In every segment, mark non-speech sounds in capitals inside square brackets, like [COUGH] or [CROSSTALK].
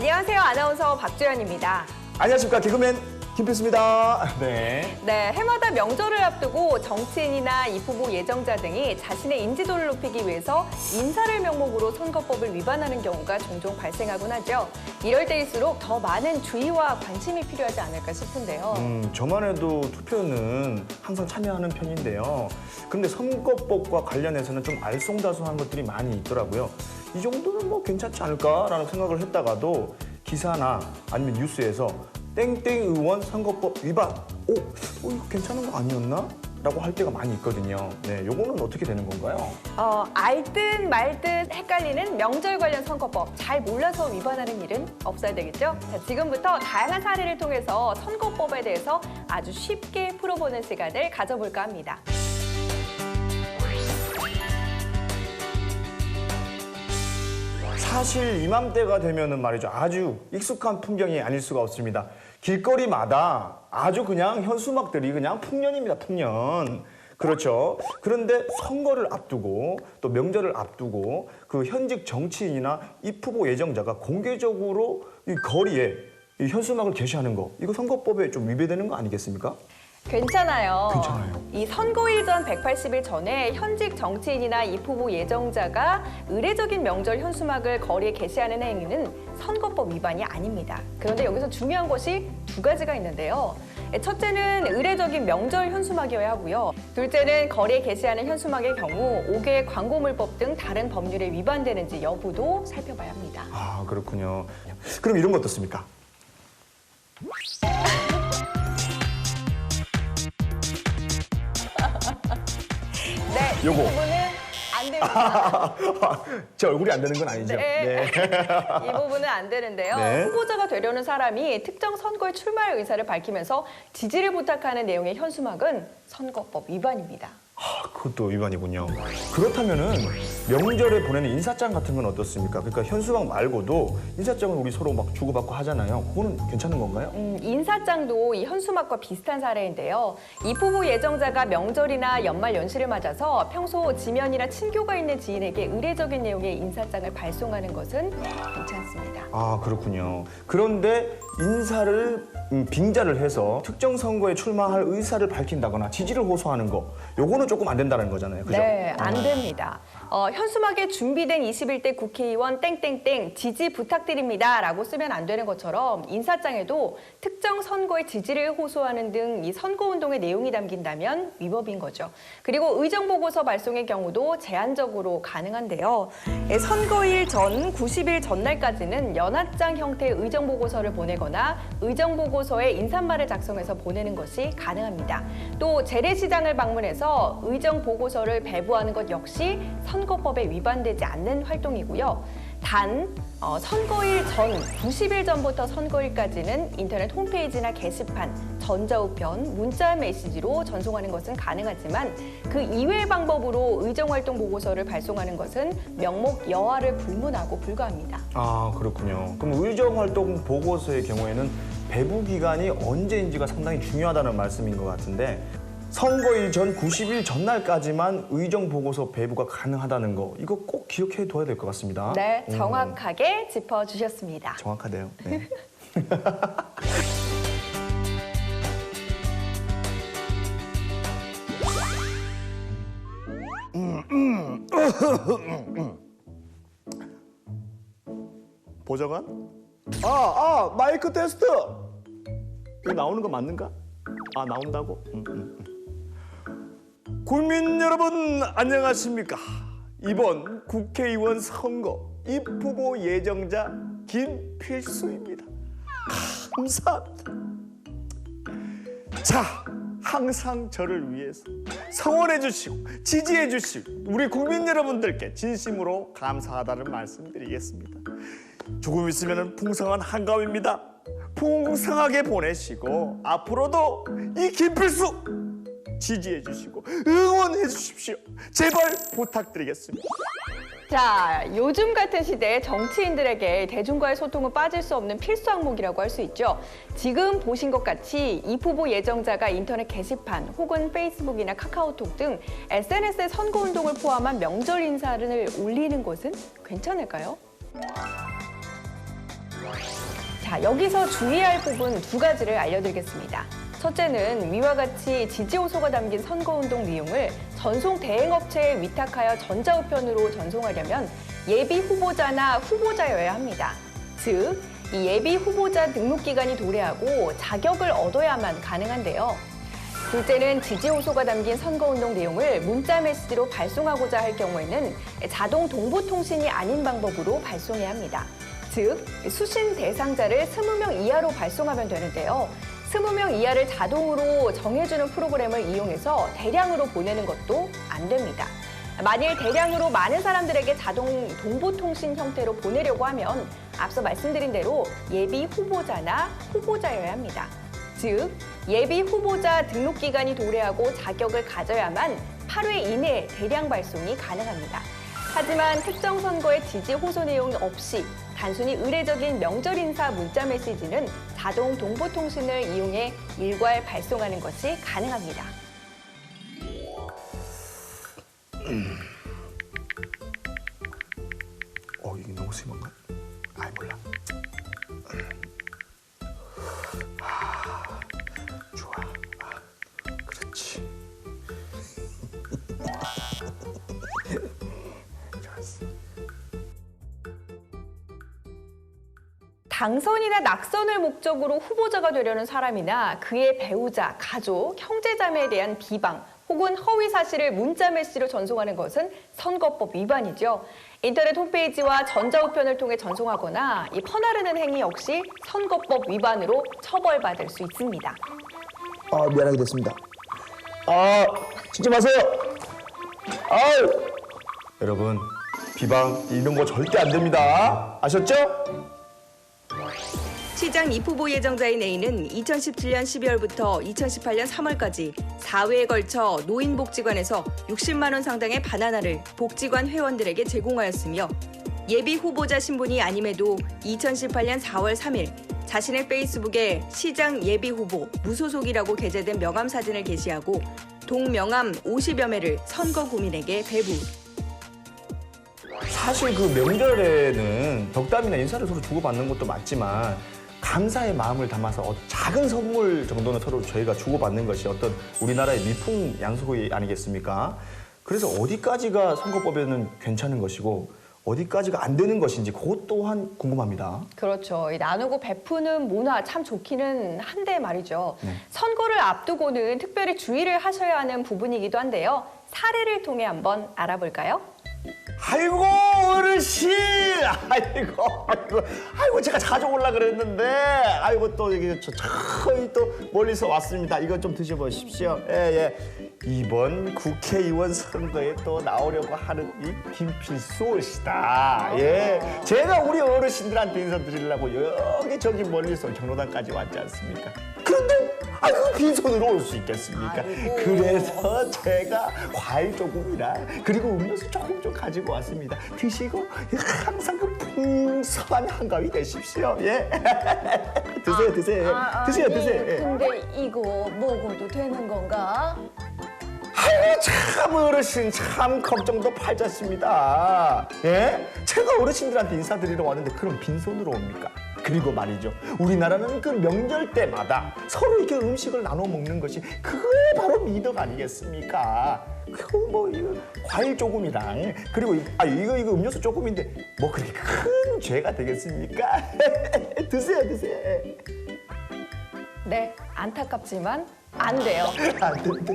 안녕하세요. 아나운서 박주연입니다. 안녕하십니까 개그맨 김필수입니다. [LAUGHS] 네. 네, 해마다 명절을 앞두고 정치인이나 입후보 예정자 등이 자신의 인지도를 높이기 위해서 인사를 명목으로 선거법을 위반하는 경우가 종종 발생하곤 하죠. 이럴 때일수록 더 많은 주의와 관심이 필요하지 않을까 싶은데요. 음, 저만 해도 투표는 항상 참여하는 편인데요. 그런데 선거법과 관련해서는 좀 알쏭달쏭한 것들이 많이 있더라고요. 이 정도는 뭐 괜찮지 않을까라는 생각을 했다가도 기사나 아니면 뉴스에서 땡땡 의원 선거법 위반. 오, 어, 이거 괜찮은 거 아니었나? 라고 할 때가 많이 있거든요. 네, 요거는 어떻게 되는 건가요? 어, 알듯 말듯 헷갈리는 명절 관련 선거법 잘 몰라서 위반하는 일은 없어야 되겠죠? 자, 지금부터 다양한 사례를 통해서 선거법에 대해서 아주 쉽게 풀어보는 시간을 가져볼까 합니다. 사실 이맘때가 되면은 말이죠. 아주 익숙한 풍경이 아닐 수가 없습니다. 길거리마다 아주 그냥 현수막들이 그냥 풍년입니다. 풍년. 그렇죠. 그런데 선거를 앞두고 또 명절을 앞두고 그 현직 정치인이나 입후보 예정자가 공개적으로 이 거리에 이 현수막을 게시하는 거 이거 선거법에 좀 위배되는 거 아니겠습니까? 괜찮아요. 괜찮아요. 이 선거일 전 180일 전에 현직 정치인이나 입후보 예정자가 의례적인 명절 현수막을 거리에 게시하는 행위는 선거법 위반이 아닙니다. 그런데 여기서 중요한 것이 두 가지가 있는데요. 첫째는 의례적인 명절 현수막이어야 하고요. 둘째는 거리에 게시하는 현수막의 경우 5개 광고물법 등 다른 법률에 위반되는지 여부도 살펴봐야 합니다. 아 그렇군요. 그럼 이런 거 어떻습니까? 요거. 부분은 안 됩니다. [LAUGHS] 제 얼굴이 안 되는 건 아니죠? 네. [LAUGHS] 이 부분은 안 되는데요. 네. 후보자가 되려는 사람이 특정 선거에 출마할 의사를 밝히면서 지지를 부탁하는 내용의 현수막은 선거법 위반입니다. 아, 그것도 위반이군요. 그렇다면은 명절에 보내는 인사장 같은 건 어떻습니까? 그러니까 현수막 말고도 인사장을 우리 서로 막 주고받고 하잖아요. 그거는 괜찮은 건가요? 음, 인사장도 이 현수막과 비슷한 사례인데요. 이 후보 예정자가 명절이나 연말 연시를 맞아서 평소 지면이나 친교가 있는 지인에게 의례적인 내용의 인사장을 발송하는 것은 괜찮습니다. 아, 그렇군요. 그런데 인사를 음, 빙자를 해서 특정 선거에 출마할 의사를 밝힌다거나 지지를 호소하는 거, 요거는 조금 안 된다는 거잖아요. 그죠? 네, 안 어. 됩니다. 어, 현수막에 준비된 21대 국회의원 땡땡땡 지지 부탁드립니다 라고 쓰면 안 되는 것처럼 인사장에도 특정 선거에 지지를 호소하는 등 이 선거운동의 내용이 담긴다면 위법인 거죠. 그리고 의정보고서 발송의 경우도 제한적으로 가능한데요. 예, 선거일 전 90일 전날까지는 연합장 형태의 의정보고서를 보내거나 의정보고서에 인사말을 작성해서 보내는 것이 가능합니다. 또 재래시장을 방문해서 의정보고서를 배부하는 것 역시 선 거법에 위반되지 않는 활동이고요. 단 어, 선거일 전 90일 전부터 선거일까지는 인터넷 홈페이지나 게시판, 전자우편, 문자 메시지로 전송하는 것은 가능하지만 그 이외의 방법으로 의정활동 보고서를 발송하는 것은 명목 여하를 불문하고 불가합니다. 아, 그렇군요. 그럼 의정활동 보고서의 경우에는 배부 기간이 언제인지가 상당히 중요하다는 말씀인 것 같은데 선거일 전 90일 전날까지만 의정 보고서 배부가 가능하다는 거 이거 꼭 기억해 둬야 될 것 같습니다. 네, 음, 정확하게 짚어주셨습니다. 정확하대요. 네. [LAUGHS] 보좌관? 아, 아, 마이크 테스트. 이거 나오는 거 맞는가? 아, 나온다고? 음, 음, 음. 국민 여러분 안녕하십니까? 이번 국회의원 선거 입후보 예정자 김필수입니다. 감사합니다. 자, 항상 저를 위해서 성원해 주시고 지지해 주시고 우리 국민 여러분들께 진심으로 감사하다는 말씀드리겠습니다. 조금 있으면 풍성한 한가위입니다. 풍성하게 보내시고 앞으로도 이 김필수 지지해 주시고 응원해 주십시오. 제발 부탁드리겠습니다. 자, 요즘 같은 시대에 정치인들에게 대중과의 소통은 빠질 수 없는 필수 항목이라고 할 수 있죠. 지금 보신 것 같이 이 후보 예정자가 인터넷 게시판 혹은 페이스북이나 카카오톡 등 SNS의 선거 운동을 포함한 명절 인사를 올리는 것은 괜찮을까요? 자, 여기서 주의할 부분 두 가지를 알려드리겠습니다. 첫째는 위와 같이 지지호소가 담긴 선거운동 내용을 전송 대행업체에 위탁하여 전자우편으로 전송하려면 예비 후보자나 후보자여야 합니다. 즉, 이 예비 후보자 등록 기간이 도래하고 자격을 얻어야만 가능한데요. 둘째는 지지호소가 담긴 선거운동 내용을 문자 메시지로 발송하고자 할 경우에는 자동 동보통신이 아닌 방법으로 발송해야 합니다. 즉, 수신 대상자를 20명 이하로 발송하면 되는데요. 20명 이하를 자동으로 정해주는 프로그램을 이용해서 대량으로 보내는 것도 안 됩니다. 만일 대량으로 많은 사람들에게 자동 동보통신 형태로 보내려고 하면 앞서 말씀드린 대로 예비 후보자나 후보자여야 합니다. 즉, 예비 후보자 등록 기간이 도래하고 자격을 가져야만 8회 이내에 대량 발송이 가능합니다. 하지만 특정 선거의 지지 호소 내용이 없이 단순히 의례적인 명절 인사 문자 메시지는 자동 동보 통신을 이용해 일괄 발송하는 것이 가능합니다. 어 이게 너무 심한가? 아이 몰라. 당선이나 낙선을 목적으로 후보자가 되려는 사람이나 그의 배우자, 가족, 형제자매에 대한 비방 혹은 허위 사실을 문자 메시지로 전송하는 것은 선거법 위반이죠. 인터넷 홈페이지와 전자우편을 통해 전송하거나 이 퍼나르는 행위 역시 선거법 위반으로 처벌받을 수 있습니다. 아 미안하게 됐습니다. 아 찍지 마세요. 아유 여러분 비방 이런 거 절대 안 됩니다. 아셨죠? 시장 입후보 예정자인 A는 2017년 12월부터 2018년 3월까지 4회에 걸쳐 노인복지관에서 60만 원 상당의 바나나를 복지관 회원들에게 제공하였으며 예비 후보자 신분이 아님에도 2018년 4월 3일 자신의 페이스북에 시장 예비 후보 무소속이라고 게재된 명함 사진을 게시하고 동명함 50여 매를 선거 구민에게 배부. 사실 그 명절에는 덕담이나 인사를 서로 주고받는 것도 맞지만 감사의 마음을 담아서 어- 작은 선물 정도는 서로 저희가 주고받는 것이 어떤 우리나라의 미풍 양속이 아니겠습니까? 그래서 어디까지가 선거법에는 괜찮은 것이고 어디까지가 안 되는 것인지 그것 또한 궁금합니다. 그렇죠. 이 나누고 베푸는 문화 참 좋기는 한데 말이죠. 네. 선거를 앞두고는 특별히 주의를 하셔야 하는 부분이기도 한데요. 사례를 통해 한번 알아볼까요? 아이고 어르신! 아이고 아이고. 아이고 제가 자주 올라 그랬는데. 아이고 또 여기 저 저희 또 멀리서 왔습니다. 이거 좀 드셔보십시오. 예예. 이번 국회의원 선거에 또 나오려고 하는 이 김필수 씨다. 예. 제가 우리 어르신들한테 인사드리려고 여기 저기 멀리서 경로당까지 왔지 않습니까? 그런데 빈손으로 올 수 있겠습니까 그래서 제가 과일 조금이랑 그리고 음료수 조금 좀 가지고 왔습니다. 드시고 항상 그 풍성한 한가위 되십시오. 예. [LAUGHS] 드세요, 드세요. 드세요, 아니, 드세요. 예. 근데 이거 먹어도 되는 건가? 아이고 참 어르신 참 걱정도 팔자습니다. 예? 제가 어르신들한테 인사드리러 왔는데 그럼 빈손으로 옵니까? 그리고 말이죠. 우리나라는 그 명절 때마다 서로 이렇게 음식을 나눠 먹는 것이 그게 바로 미덕 아니겠습니까? 그뭐 이거 과일 조금이랑 그리고 이- 아 이거 이거 음료수 조금인데 뭐 그렇게 큰 죄가 되겠습니까? [LAUGHS] 드세요, 드세요. 네, 안타깝지만 안 돼요. 안 된다.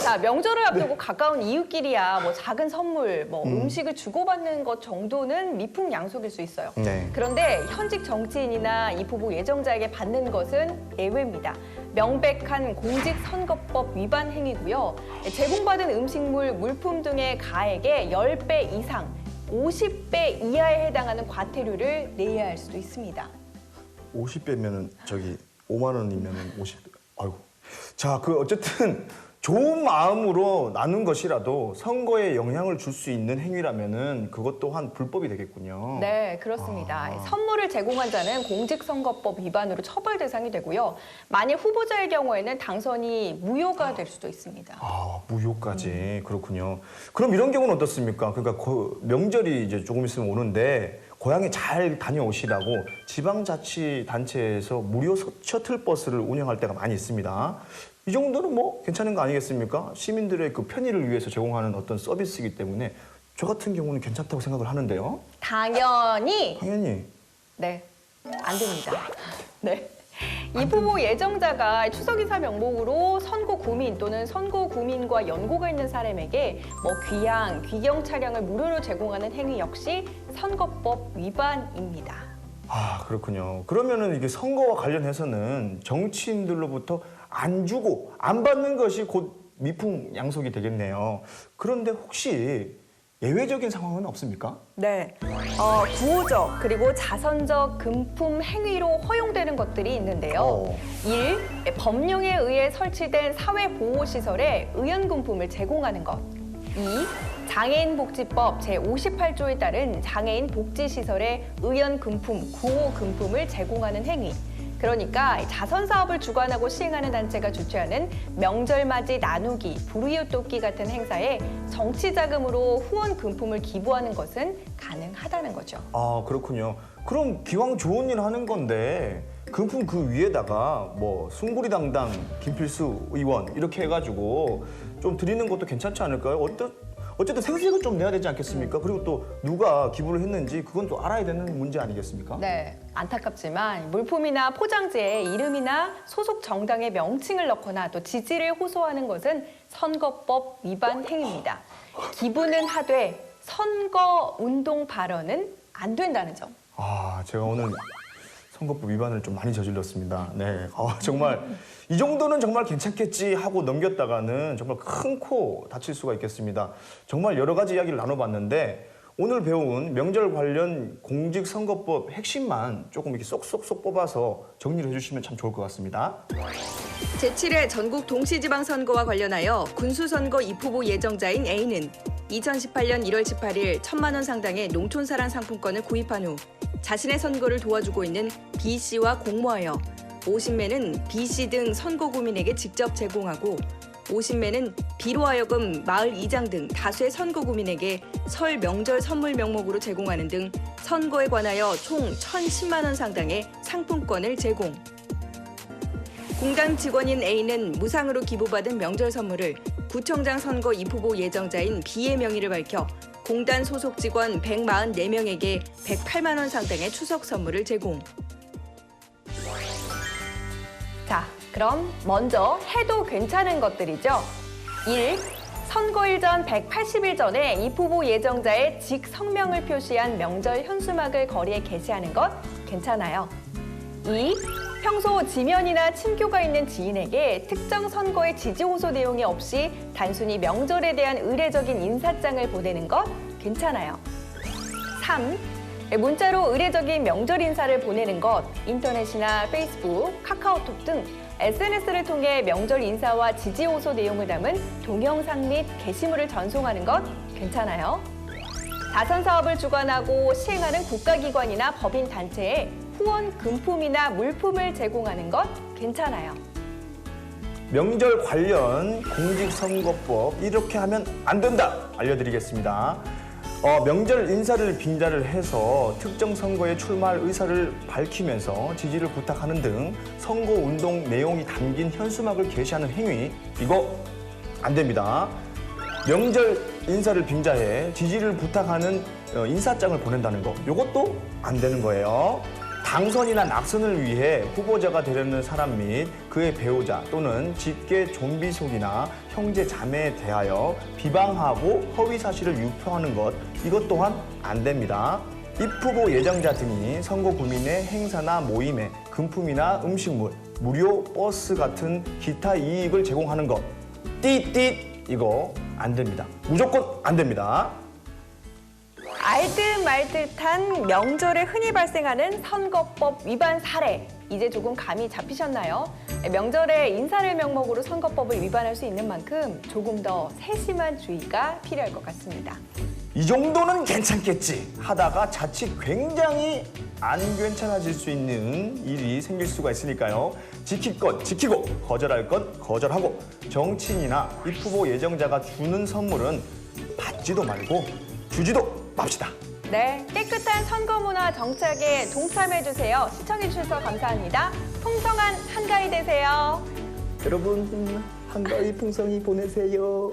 자, 명절을 네. 앞두고 가까운 이웃끼리야 뭐 작은 선물, 뭐 음. 음. 식을 주고받는 것 정도는 미풍양속일 수 있어요. 네. 그런데 현직 정치인이나 이 부부 예정자에게 받는 것은 예외입니다. 명백한 공직선거법 위반 행위고요. 제공받은 음식물, 물품 등의 가액의 10배 이상, 50배 이하에 해당하는 과태료를 내야 할 수도 있습니다. 50배면은 저기 5만 원이면은 50배. 아이고. 자, 그 어쨌든 좋은 마음으로 나눈 것이라도 선거에 영향을 줄 수 있는 행위라면은 그것 또한 불법이 되겠군요. 네, 그렇습니다. 아. 선물을 제공한 자는 공직선거법 위반으로 처벌 대상이 되고요. 만일 후보자의 경우에는 당선이 무효가 될 수도 있습니다. 아, 무효까지 그렇군요. 그럼 이런 경우는 어떻습니까? 그러니까 그 명절이 이제 조금 있으면 오는데 고향에 잘 다녀오시라고 지방자치단체에서 무료 서- 셔틀버스를 운영할 때가 많이 있습니다. 이 정도는 뭐 괜찮은 거 아니겠습니까? 시민들의 그 편의를 위해서 제공하는 어떤 서비스이기 때문에 저 같은 경우는 괜찮다고 생각을 하는데요. 당연히 당연히 네, 안 됩니다. 네. 이 후보 예정자가 추석 인사 명목으로 선거 구민 또는 선거 구민과 연고가 있는 사람에게 뭐 귀향, 귀경 차량을 무료로 제공하는 행위 역시 선거법 위반입니다. 아 그렇군요. 그러면은 이게 선거와 관련해서는 정치인들로부터 안 주고 안 받는 것이 곧 미풍 양속이 되겠네요. 그런데 혹시 예외적인 상황은 없습니까? 네. 어, 구호적 그리고 자선적 금품 행위로 허용되는 것들이 있는데요. 어. 일, 법령에 의해 설치된 사회보호시설에 의연금품을 제공하는 것. 이, 장애인복지법 제58조에 따른 장애인 복지시설에 의연금품, 구호금품을 제공하는 행위. 그러니까 자선 사업을 주관하고 시행하는 단체가 주최하는 명절맞이 나누기, 불우이웃 돕기 같은 행사에 정치 자금으로 후원 금품을 기부하는 것은 가능하다는 거죠. 아 그렇군요. 그럼 기왕 좋은 일 하는 건데 금품 그 위에다가 뭐 숭구리당당 김필수 의원 이렇게 해가지고 좀 드리는 것도 괜찮지 않을까요? 어떤 어쨌든 생색을 좀 내야 되지 않겠습니까? 그리고 또 누가 기부를 했는지 그건 또 알아야 되는 문제 아니겠습니까? 네, 안타깝지만 물품이나 포장지에 이름이나 소속 정당의 명칭을 넣거나 또 지지를 호소하는 것은 선거법 위반 행위입니다. 기부는 하되 선거 운동 발언은 안 된다는 점. 아, 제가 오늘 선거법 위반을 좀 많이 저질렀습니다. 네. 아, 정말 이 정도는 정말 괜찮겠지 하고 넘겼다가는 정말 큰 코 다칠 수가 있겠습니다. 정말 여러 가지 이야기를 나눠봤는데 오늘 배운 명절 관련 공직선거법 핵심만 조금 이렇게 쏙쏙쏙 뽑아서 정리를 해주시면 참 좋을 것 같습니다. 제7회 전국 동시지방선거와 관련하여 군수선거 입후보 예정자인 A는 2018년 1월 18일 천만 원 상당의 농촌사랑 상품권을 구입한 후 자신의 선거를 도와주고 있는 B씨와 공모하여 50매는 B씨 등 선거 구민에게 직접 제공하고 50매는 B로 하여금 마을 이장 등 다수의 선거 구민에게 설 명절 선물 명목으로 제공하는 등 선거에 관하여 총 1,010만 원 상당의 상품권을 제공. 공단 직원인 A는 무상으로 기부받은 명절 선물을 구청장 선거 입후보 예정자인 B의 명의를 밝혀 공단 소속 직원 144명에게 108만 원 상당의 추석 선물을 제공. 자, 그럼 먼저 해도 괜찮은 것들이죠. 1. 선거일 전 180일 전에 입 후보 예정자의 직 성명을 표시한 명절 현수막을 거리에 게시하는 것 괜찮아요. 2. 평소 지면이나 친교가 있는 지인에게 특정 선거의 지지 호소 내용이 없이 단순히 명절에 대한 의례적인 인사장을 보내는 것 괜찮아요. 3. 문자로 의례적인 명절 인사를 보내는 것, 인터넷이나 페이스북, 카카오톡 등 SNS를 통해 명절 인사와 지지 호소 내용을 담은 동영상 및 게시물을 전송하는 것 괜찮아요. 자선 사업을 주관하고 시행하는 국가기관이나 법인 단체에 후원 금품이나 물품을 제공하는 것 괜찮아요. 명절 관련 공직선거법 이렇게 하면 안 된다 알려드리겠습니다. 어, 명절 인사를 빙자를 해서 특정 선거에 출마할 의사를 밝히면서 지지를 부탁하는 등 선거 운동 내용이 담긴 현수막을 게시하는 행위 이거 안 됩니다. 명절 인사를 빙자해 지지를 부탁하는 어, 인사장을 보낸다는 거 이것도 안 되는 거예요. 당선이나 낙선을 위해 후보자가 되려는 사람 및 그의 배우자 또는 직계 좀비 속이나 형제 자매에 대하여 비방하고 허위 사실을 유포하는 것 이것 또한 안 됩니다. 입후보 예정자 등이 선거 구민의 행사나 모임에 금품이나 음식물, 무료 버스 같은 기타 이익을 제공하는 것 띠띠 이거 안 됩니다. 무조건 안 됩니다. 알듯 말듯한 명절에 흔히 발생하는 선거법 위반 사례. 이제 조금 감이 잡히셨나요? 명절에 인사를 명목으로 선거법을 위반할 수 있는 만큼 조금 더 세심한 주의가 필요할 것 같습니다. 이 정도는 괜찮겠지 하다가 자칫 굉장히 안 괜찮아질 수 있는 일이 생길 수가 있으니까요. 지킬 것 지키고 거절할 것 거절하고 정치인이나 입후보 예정자가 주는 선물은 받지도 말고 주지도 맙시다. 네, 깨끗한 선거 문화 정착에 동참해 주세요. 시청해 주셔서 감사합니다. 풍성한 한가위 되세요. 여러분 한가위 풍성히 보내세요.